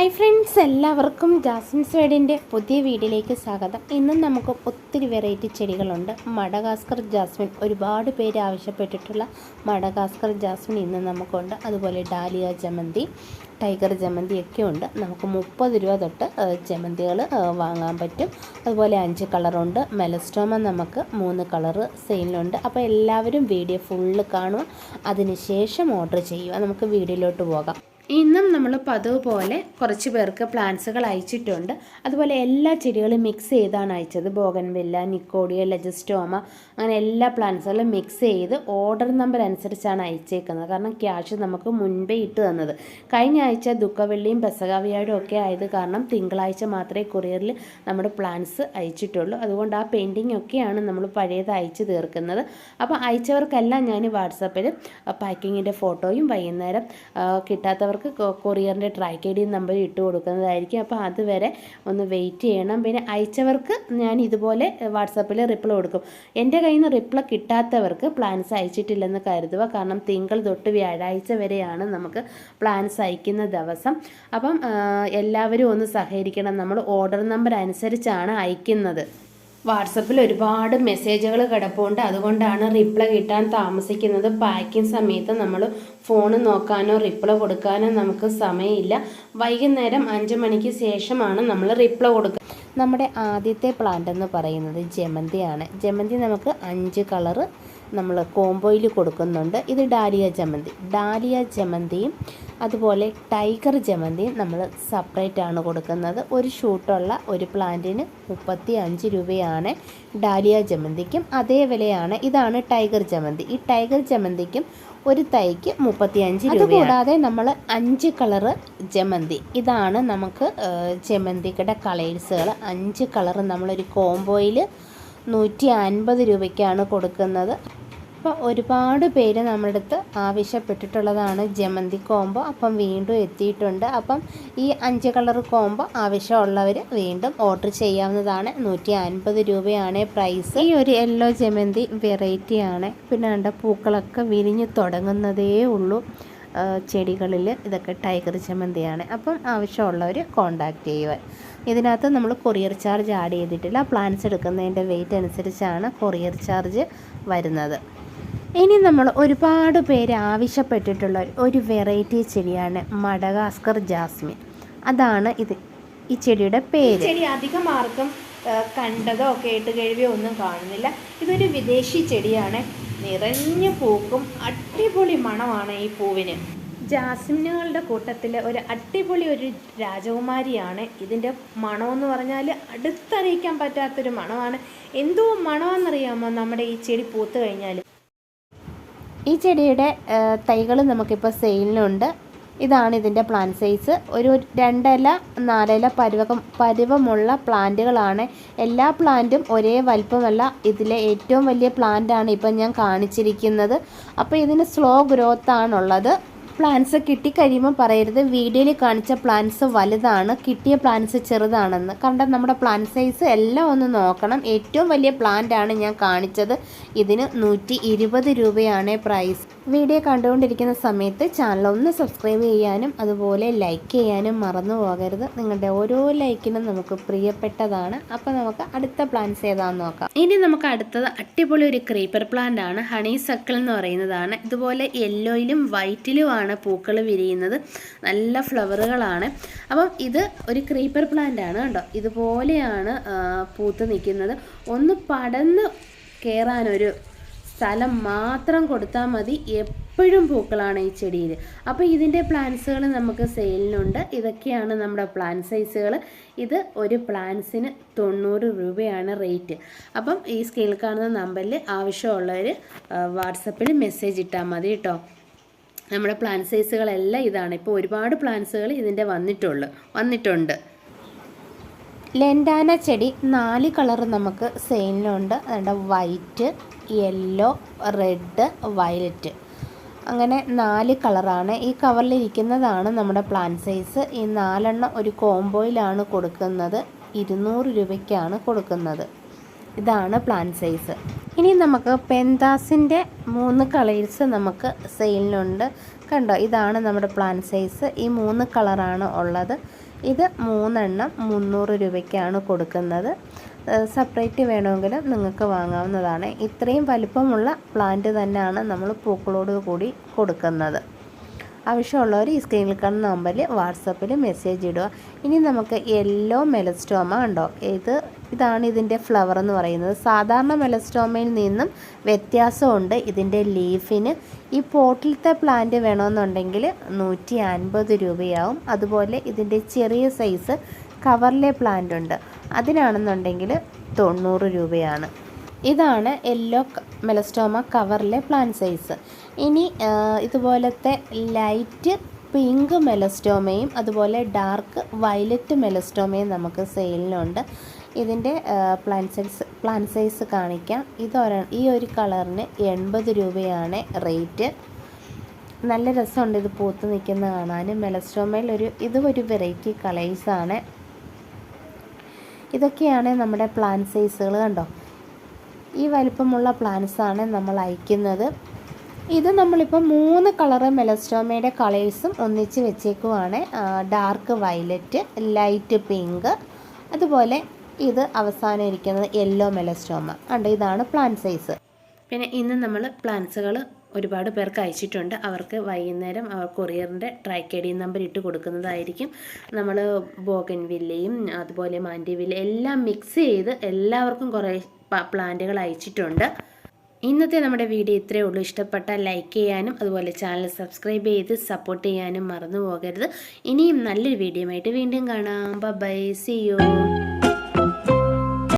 Hi friends എല്ലാവർക്കും Jasmine സ്വേഡിന്റെ പുതിയ വീഡിയോയിലേക്ക് സ്വാഗതം. ഇന്നും നമുക്ക് ഒത്തിരി വെറൈറ്റി ചെടികളുണ്ട്. മഡഗാസ്കർ ജാസ്മിൻ ഒരുപാട് പേര് ആവശ്യപ്പെട്ടിട്ടുള്ള മഡഗാസ്കർ ജാസ്മിൻ ഇന്ന് നമുക്കുണ്ട്. അതുപോലെ ഡാലിയ ജമന്തി ടൈഗർ ജമന്തി ഒക്കെ ഉണ്ട്. നമുക്ക് മുപ്പത് രൂപ തൊട്ട് ജമന്തികൾ വാങ്ങാൻ പറ്റും. അതുപോലെ അഞ്ച് കളറുണ്ട് മെലസ്റ്റോമ നമുക്ക് മൂന്ന് കളറ് സെയിലുണ്ട് അപ്പോൾ എല്ലാവരും വീഡിയോ ഫുള്ള് കാണുക. അതിനുശേഷം ഓർഡർ ചെയ്യുക. നമുക്ക് വീഡിയോയിലോട്ട് പോകാം. ഇന്നും നമ്മൾ പതിവ് പോലെ കുറച്ച് പേർക്ക് പ്ലാന്റ്സുകൾ അയച്ചിട്ടുണ്ട്. അതുപോലെ എല്ലാ ചെടികളും മിക്സ് ചെയ്താണ് അയച്ചത്. ബോഗൻവില്ല നിക്കോഡിയ ലജസ്റ്റോമ അങ്ങനെ എല്ലാ പ്ലാന്റ്സുകളും മിക്സ് ചെയ്ത് ഓർഡർ നമ്പർ അനുസരിച്ചാണ് അയച്ചേക്കുന്നത്. കാരണം ക്യാഷ് നമുക്ക് മുൻപേ ഇട്ട് തന്നത്. കഴിഞ്ഞ ആഴ്ച ദുഃഖവെള്ളിയും പെസകാവിയാടും ഒക്കെ ആയത് കാരണം തിങ്കളാഴ്ച മാത്രമേ കൊറിയറിൽ നമ്മുടെ പ്ലാന്റ്സ് അയച്ചിട്ടുള്ളൂ. അതുകൊണ്ട് ആ പെയിന്റിങ് ഒക്കെയാണ് നമ്മൾ പഴയത് അയച്ചു തീർക്കുന്നത്. അപ്പോൾ അയച്ചവർക്കെല്ലാം ഞാൻ വാട്സപ്പിൽ പാക്കിങ്ങിന്റെ ഫോട്ടോയും വൈകുന്നേരം കിട്ടാത്തവർ കൊ- കൊറിയറിന്റെ ട്രാക്ക് ഐ ഡി നമ്പർ ഇട്ട് കൊടുക്കുന്നതായിരിക്കും. അപ്പോൾ അതുവരെ ഒന്ന് വെയിറ്റ് ചെയ്യണം. പിന്നെ അയച്ചവർക്ക് ഞാൻ ഇതുപോലെ വാട്സാപ്പിൽ റിപ്ലൈ കൊടുക്കും. എന്റെ കയ്യിൽ നിന്ന് റിപ്ലൈ കിട്ടാത്തവർക്ക് പ്ലാൻസ് അയച്ചിട്ടില്ലെന്ന് കരുതുക. കാരണം തിങ്കൾ തൊട്ട് വ്യാഴാഴ്ച വരെയാണ് നമുക്ക് പ്ലാൻസ് അയക്കുന്ന ദിവസം. അപ്പം എല്ലാവരും ഒന്ന് സഹകരിക്കണം. നമ്മൾ ഓർഡർ നമ്പർ അനുസരിച്ചാണ് അയക്കുന്നത്. വാട്സപ്പിൽ ഒരുപാട് മെസ്സേജുകൾ കിടപ്പുണ്ട്. അതുകൊണ്ടാണ് റിപ്ലൈ കിട്ടാൻ താമസിക്കുന്നത്. പാക്കിംഗ് സമയത്ത് നമ്മൾ ഫോൺ നോക്കാനോ റിപ്ലൈ കൊടുക്കാനോ നമുക്ക് സമയമില്ല. വൈകുന്നേരം അഞ്ച് മണിക്ക് ശേഷമാണ് നമ്മൾ റിപ്ലൈ കൊടുക്കുക നമ്മുടെ ആദ്യത്തെ പ്ലാന്റ് എന്ന് പറയുന്നത് ജമന്തിയാണ്. ജമന്തി നമുക്ക് അഞ്ച് കളറ് നമ്മൾ കോംബോയിൽ കൊടുക്കുന്നുണ്ട്. ഇത് ഡാലിയ ജമന്തി. ഡാലിയ ജമന്തിയും അതുപോലെ ടൈഗർ ജമന്തിയും നമ്മൾ സെപ്പറേറ്റ് ആണ് കൊടുക്കുന്നത്. ഒരു ഷൂട്ടുള്ള ഒരു പ്ലാന്റിന് മുപ്പത്തി അഞ്ച് രൂപയാണ് ഡാലിയ ജമന്തിക്കും അതേ വിലയാണ്. ഇതാണ് ടൈഗർ ജമന്തി. ഈ ടൈഗർ ജമന്തിക്കും ഒരു തൈക്ക് മുപ്പത്തി അഞ്ച് രൂപ കൂടാതെ നമ്മൾ അഞ്ച് കളറ് ജമന്തി. ഇതാണ് നമുക്ക് ജമന്തിക്കുടെ കളേഴ്സുകൾ അഞ്ച് കളറ് നമ്മളൊരു കോംബോയിൽ നൂറ്റി അൻപത് രൂപയ്ക്കാണ് കൊടുക്കുന്നത്. അപ്പോൾ ഒരുപാട് പേര് നമ്മുടെ അടുത്ത് ആവശ്യപ്പെട്ടിട്ടുള്ളതാണ് ജമന്തി കോംബോ. അപ്പം വീണ്ടും എത്തിയിട്ടുണ്ട്. അപ്പം ഈ അഞ്ച് കളർ കോംബോ ആവശ്യമുള്ളവർ വീണ്ടും ഓർഡർ ചെയ്യാവുന്നതാണ്. നൂറ്റി അൻപത് രൂപയാണ് പ്രൈസ്. ഈ ഒരു യെല്ലോ ജമന്തി വെറൈറ്റിയാണ് പിന്നെ കണ്ട പൂക്കളൊക്കെ വിരിഞ്ഞ് തുടങ്ങുന്നതേ ഉള്ളൂ. ചെടികളിൽ ഇതൊക്കെ ടൈഗർ ചമ്മന്തിയാണ് അപ്പം ആവശ്യമുള്ളവർ കോണ്ടാക്ട് ചെയ്യുക ഇതിനകത്ത് നമ്മൾ കൊറിയർ ചാർജ് ആഡ് ചെയ്തിട്ടില്ല. പ്ലാൻസ് എടുക്കുന്നതിന്റെ വെയിറ്റ് അനുസരിച്ചാണ് കൊറിയർ ചാർജ് വരുന്നത്. ഇനി നമ്മൾ ഒരുപാട് പേര് ആവശ്യപ്പെട്ടിട്ടുള്ള ഒരു വെറൈറ്റി ചെടിയാണ് മഡഗാസ്കർ ജാസ്മിൻ. അതാണ് ഇത്. ഈ ചെടിയുടെ പേര്. ചെടി അധികം ആർക്കും കണ്ടതോ കേട്ട് കഴിവിയോ ഒന്നും കാണുന്നില്ല. ഇതൊരു വിദേശി ചെടിയാണ്. നിറഞ്ഞ പൂക്കും അടിപൊളി മണമാണ് ഈ പൂവിന്. ജാസ്മിനുകളുടെ കൂട്ടത്തിൽ ഒരു അടിപൊളി ഒരു രാജകുമാരിയാണ്. ഇതിന്റെ മണമെന്ന് പറഞ്ഞാൽ അടുത്തറിയിക്കാൻ പറ്റാത്തൊരു മണമാണ്. എന്തോ മണമെന്നറിയാമോ നമ്മുടെ ഈ ചെടി പൂത്ത് കഴിഞ്ഞാൽ ഈ ചെടിയുടെ തൈകൾ നമുക്കിപ്പോൾ സെയിലിനുണ്ട്. ഇതാണ് ഇതിന്റെ പ്ലാന്റ് സൈസ് ഒരു രണ്ടില നാലില പരുവകം പരുവമുള്ള പ്ലാന്റുകളാണ്. എല്ലാ പ്ലാന്റും ഒരേ വലിപ്പമല്ല. ഇതിലെ ഏറ്റവും വലിയ പ്ലാന്റാണ് ഇപ്പം ഞാൻ കാണിച്ചിരിക്കുന്നത്. അപ്പോൾ ഇതിന് സ്ലോ ഗ്രോത്ത് ആണുള്ളത്. പ്ലാന്റ്സ് കിട്ടിക്കഴിയുമ്പോൾ പറയരുത്. വീഡിയോയിൽ കാണിച്ച പ്ലാന്റ്സ് വലുതാണ് കിട്ടിയ പ്ലാന്റ്സ് ചെറുതാണെന്ന്. കണ്ട നമ്മുടെ പ്ലാന്റ് സൈസ് എല്ലാം ഒന്ന് നോക്കണം. ഏറ്റവും വലിയ പ്ലാന്റ് ആണ് ഞാൻ കാണിച്ചത്. ഇതിന് നൂറ്റി ഇരുപത് രൂപയാണ് പ്രൈസ് വീഡിയോ കണ്ടുകൊണ്ടിരിക്കുന്ന സമയത്ത് ചാനൽ ഒന്ന് സബ്സ്ക്രൈബ് ചെയ്യാനും അതുപോലെ ലൈക്ക് ചെയ്യാനും മറന്നു പോകരുത്. നിങ്ങളുടെ ഓരോ ലൈക്കിനും നമുക്ക് പ്രിയപ്പെട്ടതാണ്. അപ്പോൾ നമുക്ക് അടുത്ത പ്ലാന്റ്സ് ഏതാണെന്ന് നോക്കാം. ഇനി നമുക്ക് അടുത്തത് അടിപൊളി ഒരു ക്രീപ്പർ പ്ലാന്റ് ആണ്. ഹണി സക്കിൾ എന്ന് പറയുന്നതാണ്. ഇതുപോലെ യെല്ലോയിലും വൈറ്റിലുമാണ് പൂക്കൾ വിരിയുന്നത്. നല്ല ഫ്ലവറുകളാണ്. അപ്പം ഇത് ഒരു ക്രീപ്പർ പ്ലാന്റ് ആണ് കേട്ടോ. ഇതുപോലെയാണ് പൂത്ത് നിൽക്കുന്നത്. ഒന്ന് പടന്ന് കയറാനൊരു സ്ഥലം മാത്രം കൊടുത്താൽ മതി. എപ്പോഴും പൂക്കളാണ് ഈ ചെടിയിൽ അപ്പോൾ ഇതിന്റെ പ്ലാന്റ്സുകൾ നമുക്ക് സെയിലിനുണ്ട്. ഇതൊക്കെയാണ് നമ്മുടെ പ്ലാന്റ് സൈസുകൾ ഇത് ഒരു പ്ലാന്റ്സിന് തൊണ്ണൂറ് രൂപയാണ് റേറ്റ്. അപ്പം ഈ സ്കെയിൽ കാണുന്ന നമ്പറിൽ ആവശ്യമുള്ളവർ വാട്സപ്പിൽ മെസ്സേജ് ഇട്ടാൽ മതി കേട്ടോ. നമ്മുടെ പ്ലാൻ സൈസുകളെല്ലാം ഇതാണ്. ഇപ്പോൾ ഒരുപാട് പ്ലാൻസുകൾ ഇതിന്റെ വന്നിട്ടുള്ളു വന്നിട്ടുണ്ട്. ലെൻഡാന ചെടി നാല് കളർ നമുക്ക് സെയിലിനുണ്ട്. അതുകൊണ്ട് വൈറ്റ് യെല്ലോ റെഡ് വയലറ്റ്. അങ്ങനെ നാല് കളറാണ്. ഈ കവറിലിരിക്കുന്നതാണ് നമ്മുടെ പ്ലാൻ സൈസ് ഈ നാലെണ്ണം ഒരു കോംബോയിലാണ് കൊടുക്കുന്നത്. ഇരുന്നൂറ് രൂപയ്ക്കാണ് കൊടുക്കുന്നത്. ഇതാണ് പ്ലാൻ സൈസ് ഇനി നമുക്ക് പെന്താസിന്റെ മൂന്ന് കളേഴ്സ് നമുക്ക് സെയിലിനുണ്ട് കണ്ടോ ഇതാണ് നമ്മുടെ പ്ലാൻ സൈസ് ഈ മൂന്ന് കളറാണ് ഉള്ളത്. ഇത് മൂന്നെണ്ണം മുന്നൂറ് രൂപയ്ക്കാണ് കൊടുക്കുന്നത്. സെപ്പറേറ്റ് വേണമെങ്കിലും നിങ്ങൾക്ക് വാങ്ങാവുന്നതാണ്. ഇത്രയും വലിപ്പമുള്ള പ്ലാന്റ് തന്നെയാണ് നമ്മൾ പൂക്കളോട് കൂടി കൊടുക്കുന്നത്. ആവശ്യമുള്ളവർ ഈ സ്ക്രീനിൽ കാണുന്ന നമ്പറിൽ വാട്സപ്പിൽ മെസ്സേജ് ഇടുക. ഇനി നമുക്ക് യെല്ലോ മെലസ്റ്റോമ ഉണ്ടോ? ഇത് ഇതാണ് ഇതിന്റെ ഫ്ലവർ എന്ന് പറയുന്നത്. സാധാരണ മെലസ്റ്റോമയിൽ നിന്നും വ്യത്യാസമുണ്ട് ഇതിന്റെ ലീഫിന് ഈ പോട്ടിലത്തെ പ്ലാന്റ് വേണമെന്നുണ്ടെങ്കിൽ നൂറ്റി അൻപത് രൂപയാവും. അതുപോലെ ഇതിന്റെ ചെറിയ സൈസ് കവറിലെ പ്ലാന്റ് ഉണ്ട്. അതിനാണെന്നുണ്ടെങ്കിൽ തൊണ്ണൂറ് രൂപയാണ്. ഇതാണ് യെല്ലോ മെലസ്റ്റോമ കവറിലെ പ്ലാന്റ് സൈസ് ഇനി ഇതുപോലത്തെ ലൈറ്റ് പിങ്ക് മെലസ്റ്റോമയും അതുപോലെ ഡാർക്ക് വയലറ്റ് മെലസ്റ്റോമയും നമുക്ക് സെയിലിനുണ്ട് ഇതിന്റെ പ്ലാൻ സൈസ് പ്ലാൻ സൈസ് കാണിക്കാം. ഇതൊര ഈ ഒരു കളറിന് എൺപത് രൂപയാണ് റേറ്റ് നല്ല രസമുണ്ട് ഇത് പൂത്ത് നിൽക്കുന്ന കാണാൻ മെലസ്റ്റോമയിൽ ഒരു ഇതും ഒരു വെറൈറ്റി കളേഴ്സാണ് ഇതൊക്കെയാണ് നമ്മുടെ പ്ലാൻ സൈസുകൾ കണ്ടോ? ഈ വലിപ്പമുള്ള പ്ലാന്റ്സാണ് നമ്മൾ അയക്കുന്നത്. ഇത് നമ്മളിപ്പോൾ മൂന്ന് കളറ് മെലസ്റ്റോമയുടെ കളേഴ്സും ഒന്നിച്ച് വെച്ചേക്കുവാണ്. ഡാർക്ക് വയലറ്റ് ലൈറ്റ് പിങ്ക് അതുപോലെ ഇത് അവസാനം ഇരിക്കുന്നത് യെല്ലോ മെലസ്റ്റോമ കണ്ടോ ഇതാണ് പ്ലാൻ സൈസ് പിന്നെ ഇന്ന് നമ്മൾ പ്ലാന്റ്സുകൾ ഒരുപാട് പേർക്ക് അയച്ചിട്ടുണ്ട്. അവർക്ക് വൈകുന്നേരം അവർ കൊറിയറിന്റെ ട്രാക്ക് ഐ ഡി നമ്പർ ഇട്ട് കൊടുക്കുന്നതായിരിക്കും. നമ്മൾ ബോഗൻവില്ലയും അതുപോലെ മാൻഡിവില്ല എല്ലാം മിക്സ് ചെയ്ത് എല്ലാവർക്കും കുറേ പ്ലാന്റുകൾ അയച്ചിട്ടുണ്ട്. ഇന്നത്തെ നമ്മുടെ വീഡിയോ ഇത്രയേ ഉള്ളൂ. ഇഷ്ടപ്പെട്ട ലൈക്ക് ചെയ്യാനും അതുപോലെ ചാനൽ സബ്സ്ക്രൈബ് ചെയ്ത് സപ്പോർട്ട് ചെയ്യാനും മറന്നു പോകരുത്. ഇനിയും നല്ലൊരു വീഡിയോ ആയിട്ട് വീണ്ടും കാണാം. By C U